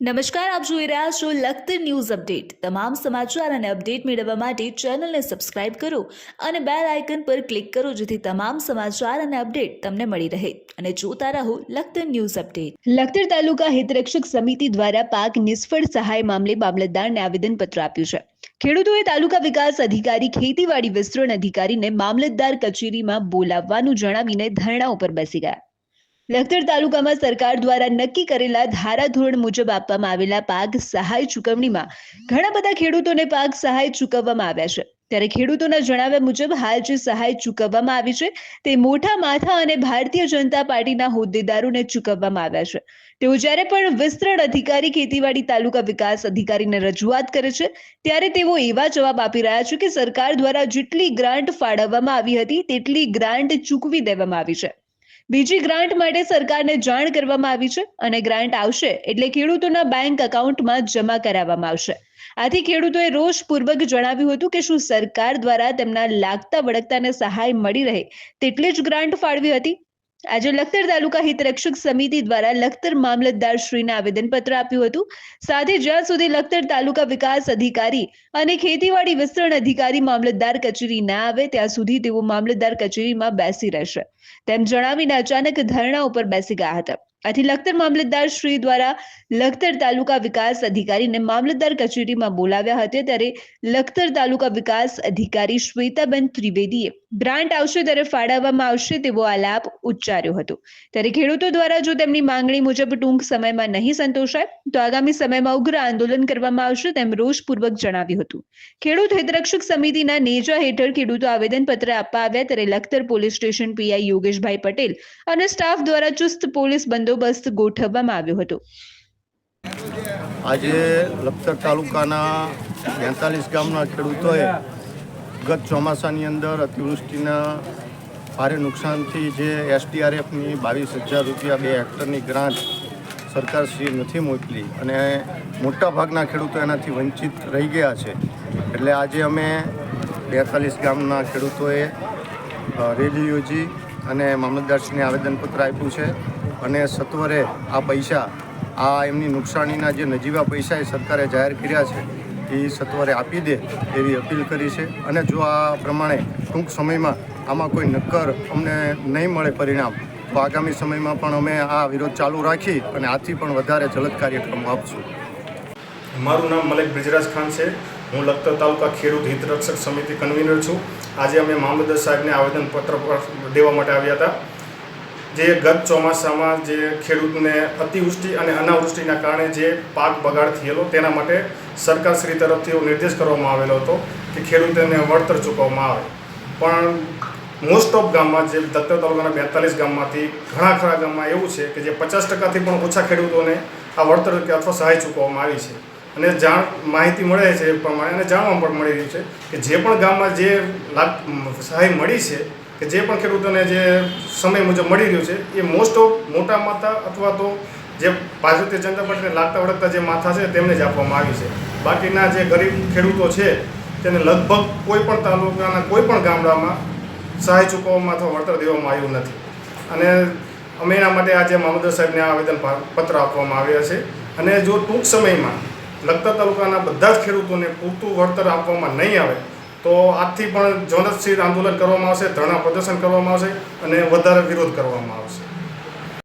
નમસ્કાર, આપ જોઈ રહ્યા છો લખતર ન્યૂઝ અપડેટ. તમામ સમાચાર અને અપડેટ મેળવવા માટે ચેનલને સબસ્ક્રાઇબ કરો અને બેલ આઇકન પર ક્લિક કરો જેથી તમામ સમાચાર અને અપડેટ તમને મળી રહે. અને જોતા રહો લખતર ન્યૂઝ અપડેટ. લખતર તાલુકા હિતરક્ષક સમિતિ દ્વારા પાક નિષ્ફળ સહાય મામલે મામલતદારને આવેદનપત્ર આપ્યું છે. ખેડૂતોએ તાલુકા વિકાસ અધિકારી ખેતીવાડી વિસ્તરણ અધિકારીને મામલતદાર કચેરીમાં બોલાવવાનું જણાવીને ધરણા ઉપર બેસી ગયા. લખતર તાલુકામાં સરકાર દ્વારા નક્કી કરેલા ધારાધોરણ મુજબ આપવામાં આવેલા પાક સહાય ચૂકવણીમાં ઘણા બધા ખેડૂતોને પાક સહાય ચૂકવવામાં આવ્યા છે. ત્યારે ખેડૂતોના જણાવ્યા મુજબ હાલ જે સહાય ચૂકવવામાં આવી છે તે મોટા માથા અને ભારતીય જનતા પાર્ટીના હોદ્દેદારોને ચૂકવવામાં આવ્યા છે. તેઓ જ્યારે પણ વિસ્તરણ અધિકારી ખેતીવાડી તાલુકા વિકાસ અધિકારીને રજૂઆત કરે છે, ત્યારે તેઓ એવા જવાબ આપી રહ્યા છે કે સરકાર દ્વારા જેટલી ગ્રાન્ટ ફાળવવામાં આવી હતી, તેટલી ગ્રાન્ટ ચૂકવી દેવામાં આવી છે. બીજી ગ્રાન્ટ માટે સરકારને જાણ કરવામાં આવી છે અને ગ્રાન્ટ આવશે એટલે ખેડૂતોના બેંક એકાઉન્ટમાં જમા કરાવવામાં આવશે. આથી ખેડૂતોએ રોષપૂર્વક જણાવ્યું હતું કે શું સરકાર દ્વારા તેમના લાગતા વળગતાને સહાય મળી રહે તેટલી જ ગ્રાન્ટ ફાળવી હતી? આજે લખતર તાલુકા હિતરક્ષક સમિતિ દ્વારા લખતર મામલતદાર શ્રીને આવેદનપત્ર આપ્યું હતું. સાથે જ્યાં સુધી લખતર તાલુકા વિકાસ અધિકારી અને ખેતીવાડી વિસ્તરણ અધિકારી મામલતદાર કચેરી ના આવે, ત્યાં સુધી તેઓ મામલતદાર કચેરીમાં બેસી રહેશે. તેમ જણાવીને અચાનક ધરણા ઉપર બેસી ગયા હતા. આથી લખતર મામલતદાર શ્રી દ્વારા લખતર તાલુકા વિકાસ અધિકારીને મામલતદાર કચેરીમાં બોલાવ્યા હતા ત્યારે લખતર તાલુકા વિકાસ અધિકારી શ્વેતાબેન ત્રિવેદીએ ગ્રાન્ટ આવશે ત્યારે ફાળવવામાં આવશે તેવો આલાપ ઉચ્ચાર્યો હતો. ત્યારે ખેડૂતો દ્વારા જો તેમની માંગણી મુજબ ટૂંક સમયમાં નહીં સંતોષાય, તો આગામી સમયમાં ઉગ્ર આંદોલન કરવામાં આવશે તેમ રોષપૂર્વક જણાવ્યું હતું. ખેડૂત હિતરક્ષક સમિતિના નેજા હેઠળ ખેડૂતો આવેદનપત્ર આપવા આવ્યા ત્યારે Lakhtar police station PI Yogeshbhai Patel અને સ્ટાફ દ્વારા ચુસ્ત પોલીસ બંદોબસ્ત ગોઠવવામાં આવ્યો હતો. આજે લખતર તાલુકાના બેતાલીસ ગામના ખેડૂતોએ ગત ચોમાસાની અંદર અતિવૃષ્ટિના ભારે નુકસાનથી જે એસડીઆરએફની બાવીસ હજાર રૂપિયા બે હેક્ટરની ગ્રાન્ટ સરકારશ્રીએ નથી મોકલી અને મોટાભાગના ખેડૂતો એનાથી વંચિત રહી ગયા છે. એટલે આજે અમે બેતાલીસ ગામના ખેડૂતોએ રેલી યોજી અને મામલતદારશ્રીને આવેદનપત્ર આપ્યું છે. અને સત્વરે આ પૈસા, આ એમની નુકસાનીના જે નજીવા પૈસા એ સરકારે જાહેર કર્યા છે, એ સત્વરે આપી દે એવી અપીલ કરી છે. અને જો આ પ્રમાણે ટૂંક સમયમાં આમાં કોઈ નક્કર અમને નહીં મળે પરિણામ, તો આગામી સમયમાં પણ અમે આ વિરોધ ચાલુ રાખી અને આથી પણ વધારે જલદ કાર્યક્રમો આપશું. મારું નામ મલિક બ્રિજરાજ ખાન છે. હું લખતર તાલુકા ખેડૂત હિતરક્ષક સમિતિ કન્વીનર છું. આજે અમે મામલતદાર સાહેબને આવેદનપત્ર દેવા માટે આવ્યા હતા. જે ગત ચોમાસામાં જે ખેડૂતને અતિવૃષ્ટિ અને અનાવૃષ્ટિના કારણે જે પાક બગાડ થયેલો તેના માટે સરકારશ્રી તરફથી એવો નિર્દેશ કરવામાં આવેલો હતો કે ખેડૂતોને વળતર ચૂકવવામાં આવે. પણ મોસ્ટ ઓફ ગામમાં જે દત્તર તાલુકાના બેતાલીસ ગામમાંથી ઘણા ખરા ગામમાં એવું છે કે જે પચાસ ટકાથી પણ ઓછા ખેડૂતોને આ વળતર કે અથવા સહાય ચૂકવવામાં આવી છે. અને જાણ માહિતી મળે છે એ પ્રમાણે અને જાણવા પણ મળી રહ્યું છે કે જે પણ ગામમાં જે લાભ સહાય મળી છે કે જે પણ ખેડૂતોને જે સમય મુજબ મળી રહ્યું છે, એ મોસ્ટ ઓફ મોટા માથા અથવા તો જે ભારતીય જનતા પાર્ટીને લાગતા વળગતા જે માથા છે તેમને જ આપવામાં આવી છે. બાકીના જે ગરીબ ખેડૂતો છે, તેને લગભગ કોઈ પણ તાલુકાના કોઈ પણ ગામડામાં સહાય ચૂકવવામાં અથવા વળતર દેવામાં આવ્યું નથી. અને અમે એના માટે આજે મામલતદાર સાહેબને આવેદન પત્ર આપવામાં આવ્યા છે. અને જો ટૂંક સમયમાં લગતા તાલુકાના બધા જ ખેડૂતોને પૂરતું વળતર આપવામાં નહીં આવે તો આજથી પણ જ્વલનશીલ આંદોલન કરવામાં આવશે, ધરણા પ્રદર્શન કરવામાં આવશે અને વધારે વિરોધ કરવામાં આવશે.